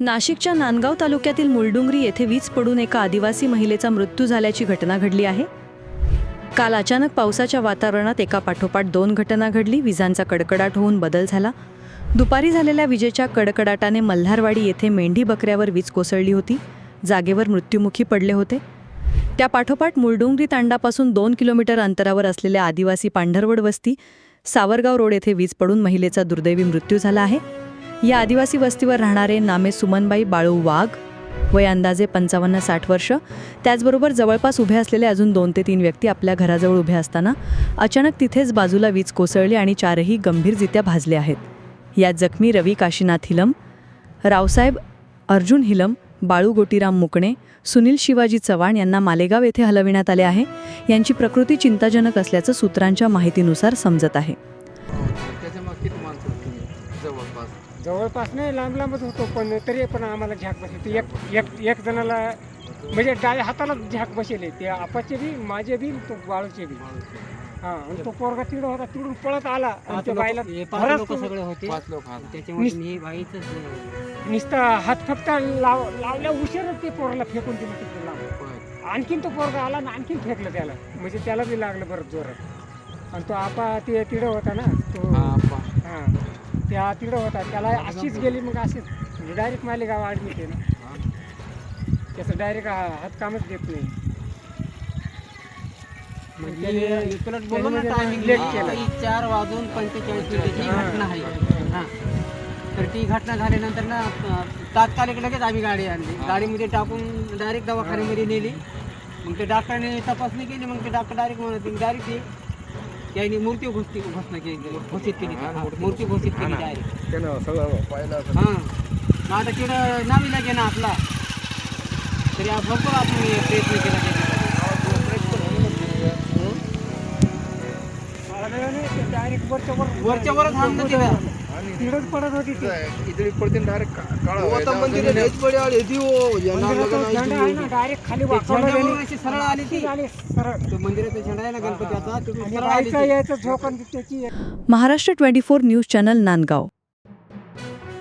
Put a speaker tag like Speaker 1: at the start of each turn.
Speaker 1: नाशिकच्या नांदगाव तालुक्यातील मुलडुंगरी येथे वीज पडून एका आदिवासी महिलेचा मृत्यू झाल्याची घटना घडली आहे. काल अचानक पावसाच्या वातावरणात एका पाठोपाठ दोन घटना घडली. विजांचा कडकडाट होऊन बदल झाला. दुपारी झालेल्या विजेच्या कडकडाटाने मल्हारवाडी येथे मेंढी बकऱ्यावर वीज कोसळली होती. जागेवर मृत्युमुखी पडले होते. त्या पाठोपाठ मुलडुंगरी तांडापासून दोन किलोमीटर अंतरावर असलेल्या आदिवासी पांढरवड वस्ती सावरगाव रोड येथे वीज पडून महिलेचा दुर्दैवी मृत्यू झाला आहे. या आदिवासी वस्तीवर राहणारे नामे सुमनबाई बाळू वाघ वय अंदाजे पंचावन्न साठ वर्ष. त्याचबरोबर जवळपास उभे असलेले अजून दोन ते तीन व्यक्ती आपल्या घराजवळ उभे असताना अचानक तिथेच बाजूला वीज कोसळली आणि चारही गंभीररित्या भाजले आहेत. यात जखमी रवी काशीनाथ हिलम रावसाहेब अर्जुन हिलम बाळू गोटीराम मुकणे सुनील शिवाजी चव्हाण यांना मालेगाव येथे हलविण्यात आले आहे. यांची प्रकृती चिंताजनक असल्याचं सूत्रांच्या माहितीनुसार समजत आहे.
Speaker 2: त्याच्या मग किती माणसं होती? जवळपास.
Speaker 3: जवळपास नाही लांब लांबच होतो पण तरी पण आम्हाला झाक बसली. ती एक एक एक जणाला म्हणजे डाव्या हाताला झाक बसेल. ते आपाचे बी माझे बी तो बाळूचे बी. हा आणि तो पोरगा तिकडं होता तिकडून पळत आला. आणि त्या बाईला
Speaker 4: लोक सगळे होते.
Speaker 2: पाच लोक हा
Speaker 4: त्याच्यामध्ये ही बाईच
Speaker 3: नुसता हात फक्त लाव लावल्या उशीर ते पोराला फेकून दिलं तिकडे लांब. आणखीन तो पोरगा आला आणि आणखीन फेकलं त्याला. म्हणजे त्याला बी लागलं बरं जोरात. आणि तो आपा ते तिकडं होता ना तो
Speaker 2: हा.
Speaker 3: हा त्या तिकडं होता त्याला अशीच गेली मग अशीच डायरेक्ट मालेगाव ॲडमिट आहे ना
Speaker 2: हा.
Speaker 3: त्याचं डायरेक्ट हात कामच देत नाही
Speaker 4: म्हणजे. ही चार वाजून पंचेचाळीस मिनिटाची
Speaker 3: हा.
Speaker 4: घटना आहे हा तर ती घटना झाल्यानंतर ना तात्कालिक लगेच आम्ही गाडी आणली. गाडीमध्ये टाकून डायरेक्ट दवाखान्यामध्ये नेली मग ते डॉक्टरने तपासणी केली मग ते डॉक्टर डायरेक्ट म्हणत डायरेक्ट ते त्यांनी मूर्ती घोषित घोषणा केली. घोषित केली.
Speaker 2: हा,
Speaker 4: हा, मूर्ती घोषित
Speaker 2: हा
Speaker 4: केली
Speaker 2: ना.
Speaker 4: डायरेक्ट
Speaker 2: त्यानं सगळं पाहिलं असं.
Speaker 4: हां. मग आता तिकडं नावी लागे ना आपला. तरी आप- भरपूर आपण प्रयत्न केला त्याच्यासाठी
Speaker 3: डायरेक्ट वरच्या वर
Speaker 4: वरच्या वरच हाणलं तिला.
Speaker 2: आणि
Speaker 3: तिकडंच पडत होती ती.
Speaker 2: इथे पडते डायरेक्ट काळा
Speaker 5: वो तो मंदिर लयच पडे आले ती हो. यांना
Speaker 3: मंदिराचा
Speaker 5: लग्न
Speaker 3: झेंडा आहे ना डायरेक्ट खाली
Speaker 4: ते
Speaker 3: वाकवलं
Speaker 4: झेंड्यावरून
Speaker 3: त्याने.
Speaker 4: अशी सरळ आली ती.
Speaker 3: आली सरळ.
Speaker 4: तो मंदिराचा झेंडा आहे ना गणपतीचा तिथून
Speaker 3: आणि
Speaker 4: सरळ आली
Speaker 3: बाईचं
Speaker 4: ती.
Speaker 3: यायचं झोकन त्याची
Speaker 1: Maharashtra twenty four news channel Nandgaon.